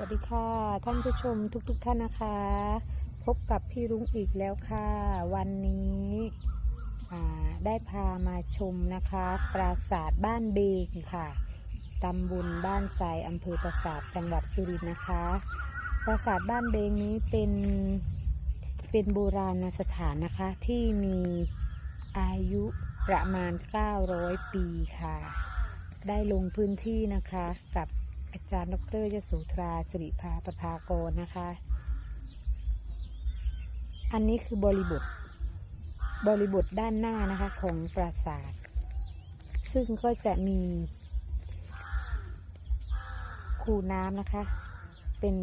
สวัสดีค่ะ ท่านผู้ชมทุกๆทท่านนะคะ พบกับพี่รุ้งอีกแล้วค่ะ วันนี้ได้พามาชมนะคะ ปราสาทบ้านเบงค่ะตำบลบ้านทรายอำเภอปราสาทจังหวัดสุรินทร์นะคะ ปราสาทบ้านเบงนี้เป็นเป็นโบราณสถานนะคะที่มีอายุประมาณ 900 ปีค่ะ ได้ลงพื้นที่นะคะกับ อาจารย์ดรยโสธราสิริภาประภากรนะคะ อันนี้คือบริบท บริบทด้านหน้านะคะของปราสาท ซึ่งก็จะมีคูน้ำนะคะ เป็น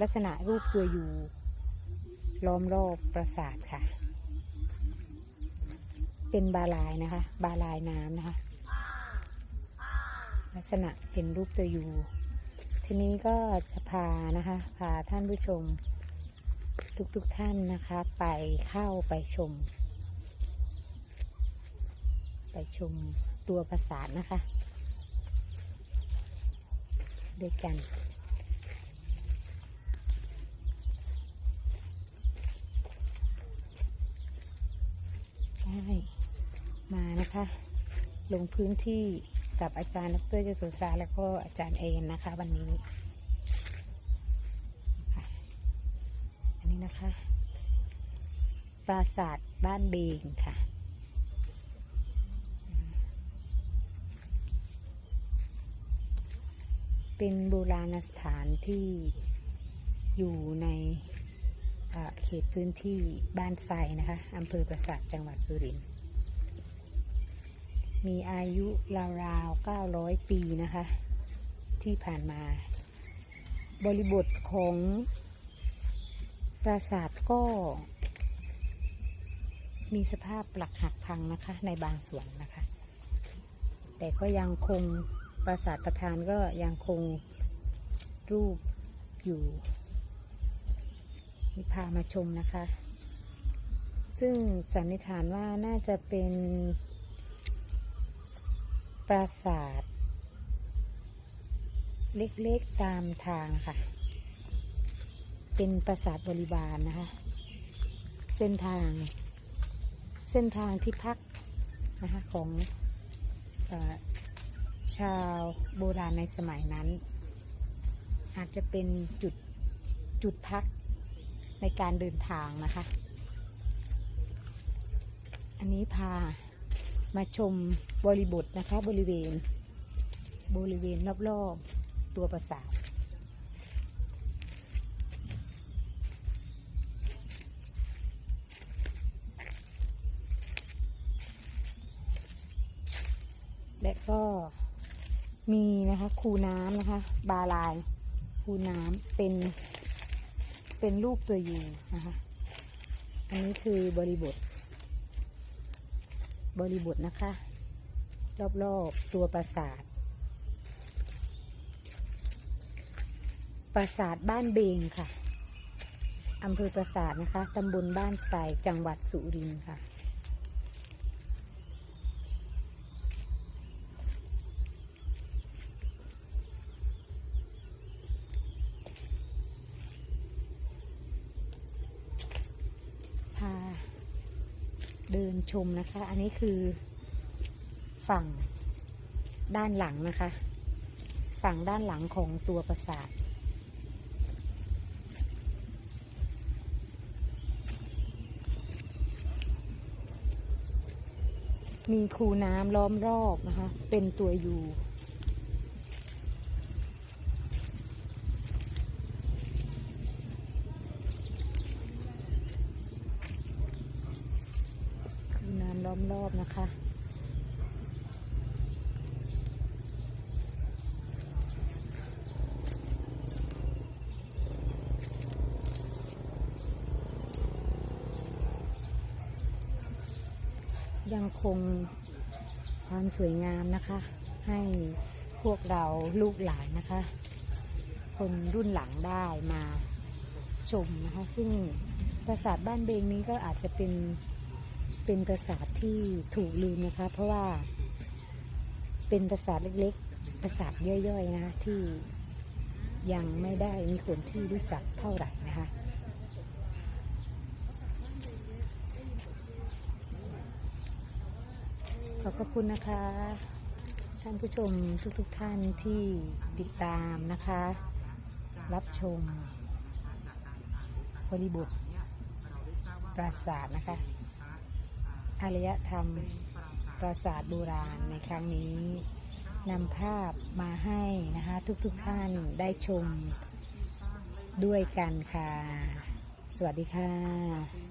ลักษณะรูปตัวยูล้อมรอบปราสาทค่ะ เป็นบาลายนะคะ บาลายน้ำนะคะ ลักษณะเป็นรูปตัวยู ทีนี้ก็จะพานะคะ พาท่านผู้ชม ทุกๆทท่านนะคะ ไปเข้าไปชม ไปชมตัวปราสาทนะคะ ด้วยกันได้มานะคะ ลงพื้นที่ กับอาจารย์ดรเจสุสาแล้วก็อาจารย์เอนนะคะ วันนี้อันนี้นะคะ ปราสาทบ้านเบงค่ะเป็นโบราณสถานที่อยู่ในเขตพื้นที่บ้านไทรนะคะอำเภอปราสาทจังหวัดสุรินทร์ มีอายุราวๆ 900 ปีนะคะ ที่ผ่านมา บริบทของปราสาทก็ มีสภาพปลักหักพังนะคะ ในบางส่วนนะคะ แต่ก็ยังคงปราสาทประธานก็ยังคงรูปอยู่นี่พามาชมนะคะ ซึ่งสันนิษฐานว่าน่าจะเป็น ปราสาท เล็กๆตามทางค่ะ เป็นปราสาทบริบาลนะคะ เส้นทาง เส้นทางที่พักนะคะของอชาวโบราณในสมัยนั้น อาจจะเป็นจุดจุดพักในการเดินทางนะคะ อันนี้พา มาชมบริบทนะคะ บริเวณ บริเวณรอบๆตัวปราสาทและก็มีนะคะคูน้ำนะคะ บาลายคูน้ำเป็น เป็นรูปตัวยูนะคะ อันนี้คือบริบท บริบทนะคะ รอบๆตัวปราสาท ปราสาทบ้านเบงค่ะอำเภอปราสาทนะคะตำบลบ้านทรายจังหวัดสุรินทร์ค่ะ พา เดินชมนะคะ อันนี้คือฝั่งด้านหลังนะคะ ฝั่งด้านหลังของตัวปราสาทมีคูน้ำล้อมรอบนะคะ เป็นตัวยู คูน้ำล้อม รอบนะคะ ยังคงความสวยงามนะคะ ให้พวกเราลูกหลานนะคะ คนรุ่นหลังได้มาชมนะคะ ซึ่งปราสาทบ้านเบงนี้ก็อาจจะเป็น เป็นปราสาทที่ถูกลืมนะคะ เพราะว่า เป็นปราสาทเล็กๆปราสาทย่อยๆนะคะที่ยังไม่ได้มีคนที่รู้จักเท่าไหร่นะคะขอบพระคุณนะคะ ท่านผู้ชมทุกๆทท่านที่ติดตามนะคะ รับชมบริบทปราสาทนะคะ อารยธรรมปราสาทโบราณในครั้งนี้นำภาพมาให้นะคะทุกๆทท่านได้ชมด้วยกันค่ะ สวัสดีค่ะ